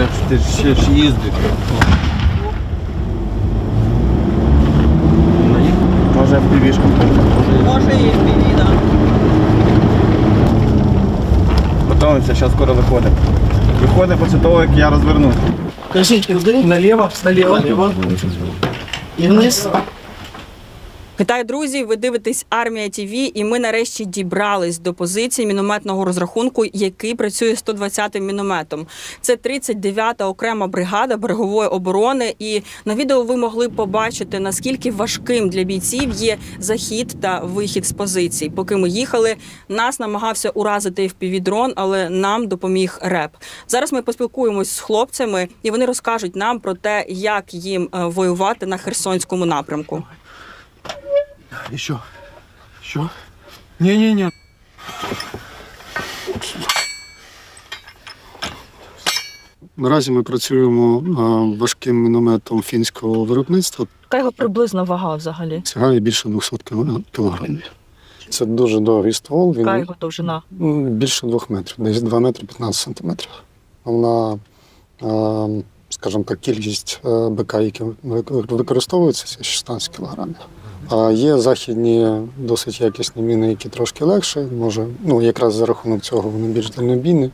де ж ти ще ж їздиш. Може в півішку. Може і в. Готовимося, зараз скоро виходимо. Виходимо після того, як я розвернусь. Кажіть, куди? Наліво, наліво, наліво. І вниз. Вітаю, друзі! Ви дивитесь Армія ТІВІ, і ми нарешті дібрались до позиції мінометного розрахунку, який працює 120-м мінометом. Це 39-та окрема бригада берегової оборони. І на відео ви могли побачити наскільки важким для бійців є захід та вихід з позицій. Поки ми їхали, нас намагався уразити FPV-дрон, але нам допоміг РЕП. Зараз ми поспілкуємось з хлопцями, і вони розкажуть нам про те, як їм е, воювати на Херсонському напрямку. І що? Що? Ні-ні-ні. Наразі ми працюємо важким мінометом фінського виробництва. Яка його приблизна вага взагалі? Сягає більше 200 кілограмів. Це дуже довгий ствол. Яка його довжина? більше 2 метрів, десь 2 метри 15 сантиметрів. Вона, скажімо так, кількість е, БК, які вик- використовуються, це 16 кілограмів. А є західні досить якісні міни, які трошки легше. Може, ну якраз за рахунок цього вони більш дальнобійні.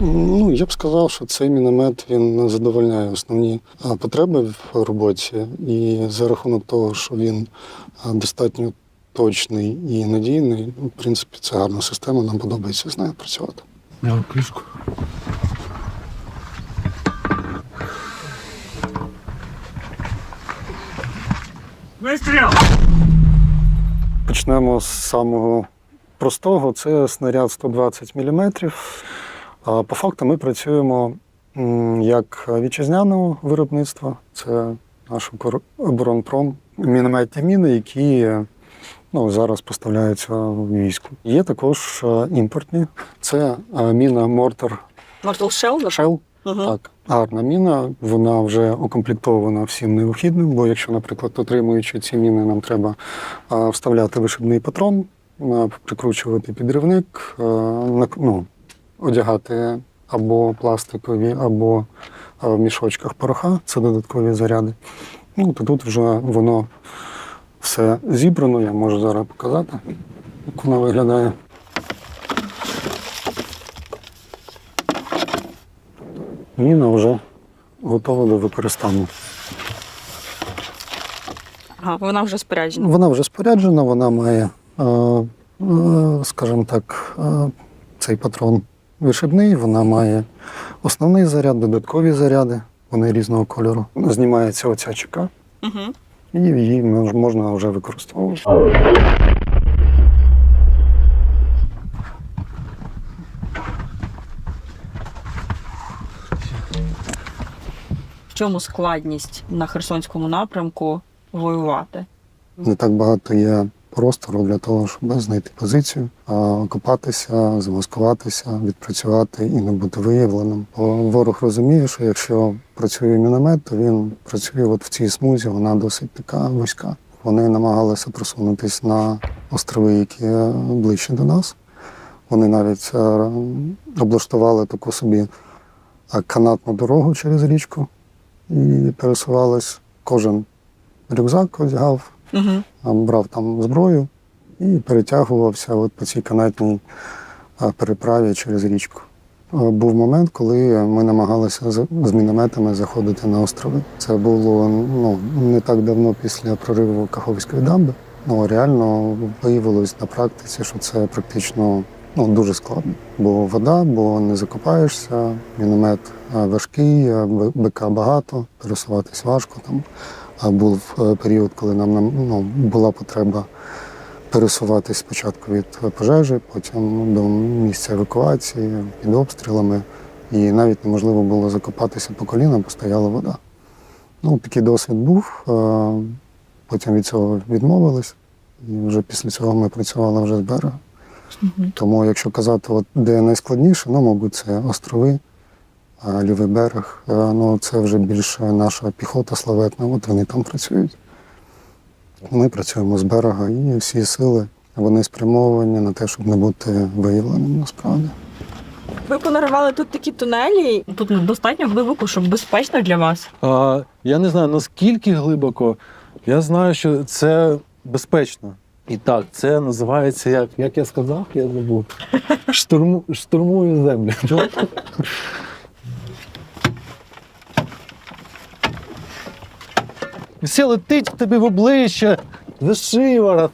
Ну, я б сказав, що цей міномет він задовольняє основні потреби в роботі, і за рахунок того, що він достатньо точний і надійний, ну, в принципі, це гарна система, нам подобається з нею працювати. Я кришку. Почнемо з самого простого. Це снаряд 120 мм. По факту ми працюємо як вітчизняного виробництва. Це наш оборонпром. Мінометні міни, які ну, зараз поставляються в війську. Є також е, імпортні. Це е, міна Мортар Shell? Угу. Так, гарна міна, вона вже укомплектована всім необхідним, бо якщо, наприклад, отримуючи ці міни, нам треба вставляти вишибний патрон, прикручувати підривник, ну, одягати або пластикові, або в мішочках пороха, це додаткові заряди. Ну, то тут вже воно все зібрано, я можу зараз показати, як воно виглядає. Міна вже готова до використання. Ага, вона вже споряджена. Вона вже споряджена, вона має, е, е, скажімо так, е, цей патрон вишибний, вона має основний заряд, додаткові заряди, вони різного кольору. Знімається оця чека, Угу. і її можна вже використовувати. Чому складність на Херсонському напрямку воювати? Не так багато є простору для того, щоб знайти позицію, окопатися, замаскуватися, відпрацювати і не бути виявленим. Бо ворог розуміє, що якщо працює міномет, то він працює от в цій смузі, вона досить така вузька. Вони намагалися просунутись на острови, які ближче до нас. Вони навіть е, облаштували таку собі е, канатну дорогу через річку і пересувались. Кожен рюкзак одягав, Угу. а, брав там зброю і перетягувався от по цій канатній переправі через річку. Був момент, коли ми намагалися з мінометами заходити на острови. Це було ну, не так давно після прориву Каховської дамби. Ну, реально виявилось на практиці, що це практично ну, дуже складно. Бо вода, бо не закопаєшся, міномет важкий, а, БК багато, пересуватись важко там. А був е, період, коли нам ну, була потреба пересуватись спочатку від пожежі, потім до місця евакуації під обстрілами. І навіть неможливо було закопатися по коліна, бо стояла вода. Ну, такий досвід був. е, Потім від цього відмовились. І вже після цього ми працювали вже з берега. Угу. Тому, якщо казати, от, де найскладніше, ну, мабуть, це острови, лівий берег. Е, Ну, це вже більше наша піхота славетна, от вони там працюють. Ми працюємо з берега і всі сили вони спрямовані на те, щоб не бути виявленим насправді. Ви понаривали тут такі тунелі. Тут достатньо глибоко, щоб безпечно для вас. А, я не знаю наскільки глибоко. Я знаю, що це безпечно. І так, це називається, як, як я сказав, я забув. Штурму, штурмую землю. Все летить тобі в обличчя, за шиворот.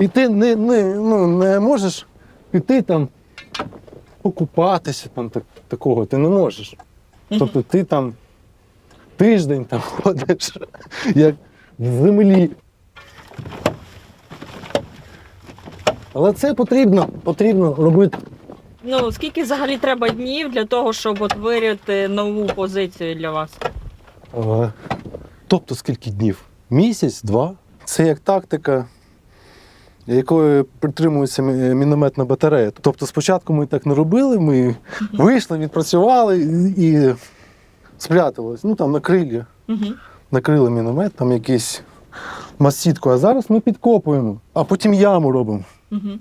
І ти не, не, ну, не можеш піти там покупатися там так, такого, ти не можеш. Тобто ти там тиждень там ходиш, як в землі. Але це потрібно, потрібно робити. Ну скільки взагалі треба днів для того, щоб от вирішити нову позицію для вас? Е, Тобто скільки днів? Місяць, два. Це як тактика, якої притримується мінометна батарея. Тобто спочатку ми так не робили, ми вийшли, відпрацювали і спрятались. Ну там накрили, Угу. накрили міномет, там якийсь масітку, а зараз ми підкопуємо, а потім яму робимо. Угу.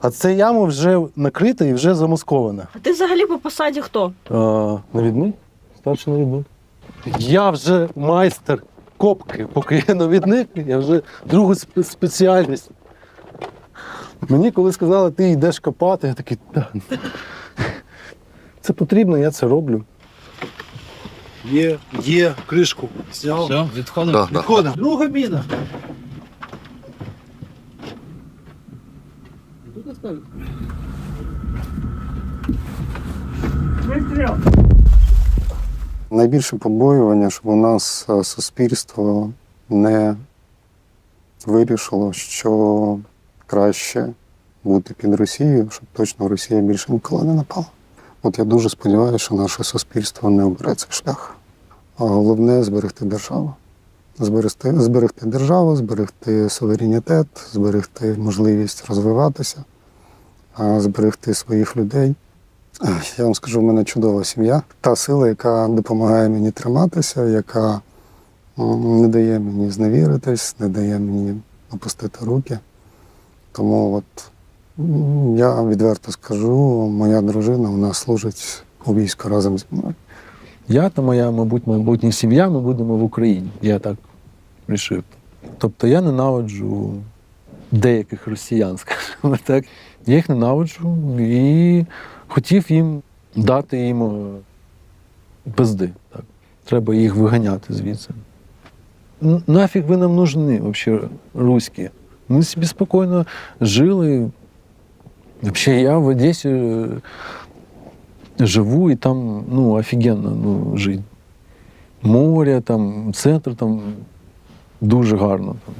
А ця яма вже накрита і вже замаскована. А ти взагалі по посаді хто? А, навідник? Старший навідник. Я вже майстер копки, поки я навідник, я вже другу спеціальність. Мені коли сказали, ти йдеш копати, я такий, так. Це потрібно, я це роблю. Є, є, кришку. Зняв. Все, відходимо. Відходимо. Друга міна. Найбільше побоювання, щоб у нас е, суспільство не вирішило, що краще бути під Росією, щоб точно Росія більше ніколи не напала. От я дуже сподіваюся, що наше суспільство не обере цей шлях. А головне зберегти державу. Зберегти, зберегти державу, зберегти суверенітет, зберегти можливість розвиватися, зберегти своїх людей. Я вам скажу, в мене чудова сім'я. Та сила, яка допомагає мені триматися, яка не дає мені зневіритись, не дає мені опустити руки. Тому от я відверто скажу, моя дружина вона служить у війську разом зі мною. Я та моя, мабуть, майбутня сім'я, ми будемо в Україні. Я так вирішив. Тобто я ненавиджу деяких росіян, скажімо так. Я їх ненавиджу і хотів їм дати їм е, пизди. Так. Треба їх виганяти звідси. Нафіг ви нам нужны, взагалі, руські. Ми собі спокійно жили. Взагалі, я в Одесі е, живу і там ну, офігенно ну, жити. Море, там, центр там дуже гарно. Там.